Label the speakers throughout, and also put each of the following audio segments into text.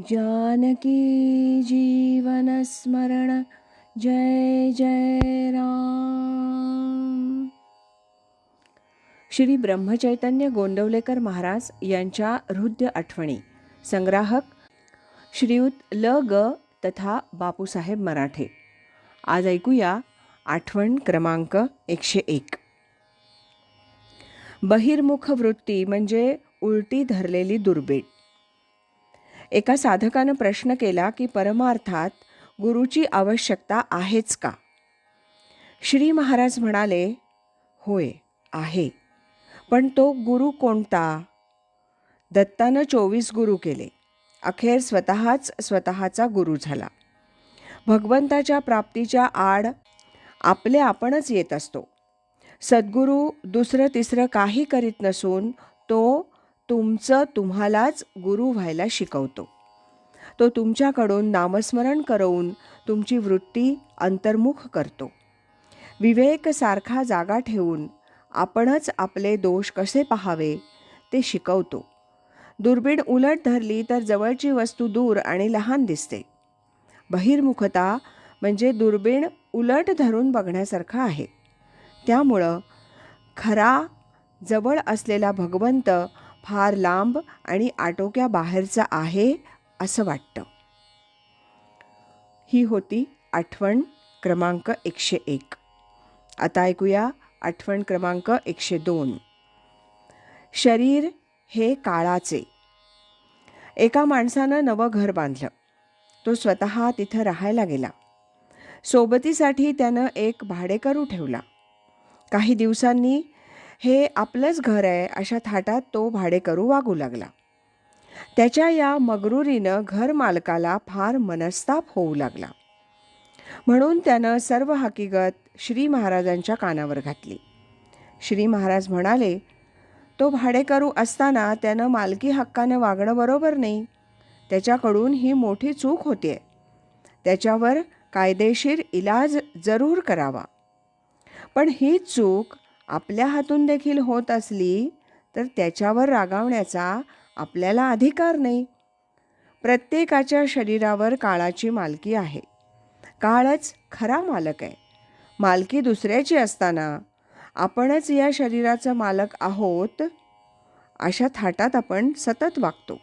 Speaker 1: जानकी जीवनस्मरण जय जय राम। श्री ब्रह्मचैतन्य गोंदवलेकर महाराज यांच्या हृदय आठवणी संग्राहक श्रीयुत ल. ग. तथा बापूसाहेब मराठे. आज ऐकूया आठवण क्रमांक एकशे एक. बहिर्मुख वृत्ती म्हणजे उलटी धरलेली दुर्बीण एका साधकानं प्रश्न केला की परमार्थात गुरुची आवश्यकता आहेच का? श्री महाराज म्हणाले होय आहे. पण तो गुरु कोणता? दत्तानं चोवीस गुरु केले. अखेर स्वतःच स्वतःचा गुरु झाला. भगवंताच्या प्राप्तीच्या आड आपले आपणच येत असतो. सद्गुरू दुसरं तिसरं काही करीत नसून तो तुमचं तुम्हालाच गुरु व्हायला शिकवतो. तो तुमच्याकडून नामस्मरण करवून तुमची वृत्ती अंतर्मुख करतो. विवेकसारखा जागा ठेवून आपणच आपले दोष कसे पाहावे ते शिकवतो. दुर्बीण उलट धरली तर जवळची वस्तू दूर आणि लहान दिसते. बहिर्मुखता म्हणजे दुर्बीण उलट धरून बघण्यासारखं आहे. त्यामुळं खरा जवळ असलेला भगवंत फार लांब आणि आटोक्या बाहेरचं आहे असं वाटतं. ही होती आठवण क्रमांक एकशे एक. आता ऐकूया आठवण क्रमांक एकशे दोन. शरीर हे काळाचे. एका माणसानं नवं घर बांधलं. तो स्वतः तिथं राहायला गेला. सोबतीसाठी त्यानं एक भाडेकरू ठेवला. काही दिवसांनी हे आपलंच घर आहे अशा थाटात तो भाडेकरू वागू लागला. त्याच्या या मगरुरीनं घर मालकाला फार मनस्ताप होऊ लागला. म्हणून त्यानं सर्व हकीकत श्री महाराजांच्या कानावर घातली. श्री महाराज म्हणाले तो भाडेकरू असताना त्यानं मालकी हक्कानं वागणं बरोबर नाही. त्याच्याकडून ही मोठी चूक होते त्याच्यावर कायदेशीर इलाज जरूर करावा. पण ही चूक आपल्या हातून देखील होत असली तर त्याच्यावर रागावण्याचा आपल्याला अधिकार नाही. प्रत्येकाच्या शरीरावर काळाची मालकी आहे. काळच खरा मालक आहे. मालकी दुसऱ्याची असताना आपणच या शरीराचं मालक आहोत अशा थाटात आपण सतत वागतो.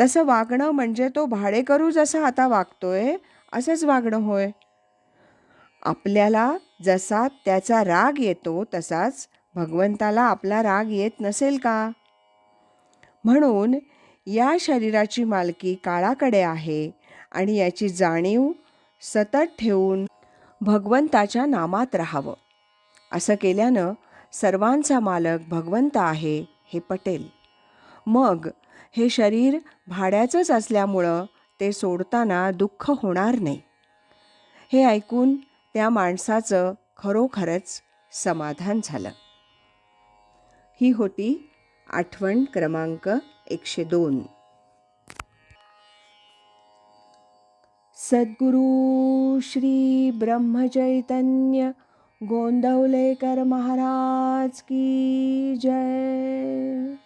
Speaker 1: तसं वागणं म्हणजे तो भाडेकरू जसा आता वागतोय असंच वागणं होय. आपल्याला जसा त्याचा राग येतो तसाच भगवंताला आपला राग येत नसेल का? म्हणून या शरीराची मालकी काळाकडे आहे आणि याची जाणीव सतत ठेवून भगवंताच्या नामात राहावं. असं केल्यानं सर्वांचा मालक भगवंत आहे हे पटेल. मग हे शरीर भाड्याचंच असल्यामुळं ते सोडताना दुःख होणार नाही. हे ऐकून त्या माणसाचं खरोखरच समाधान झालं. ही होती आठवण क्रमांक एकशे दोन. सद्गुरु श्री ब्रह्मचैतन्य गोंदवलेकर महाराज की जय.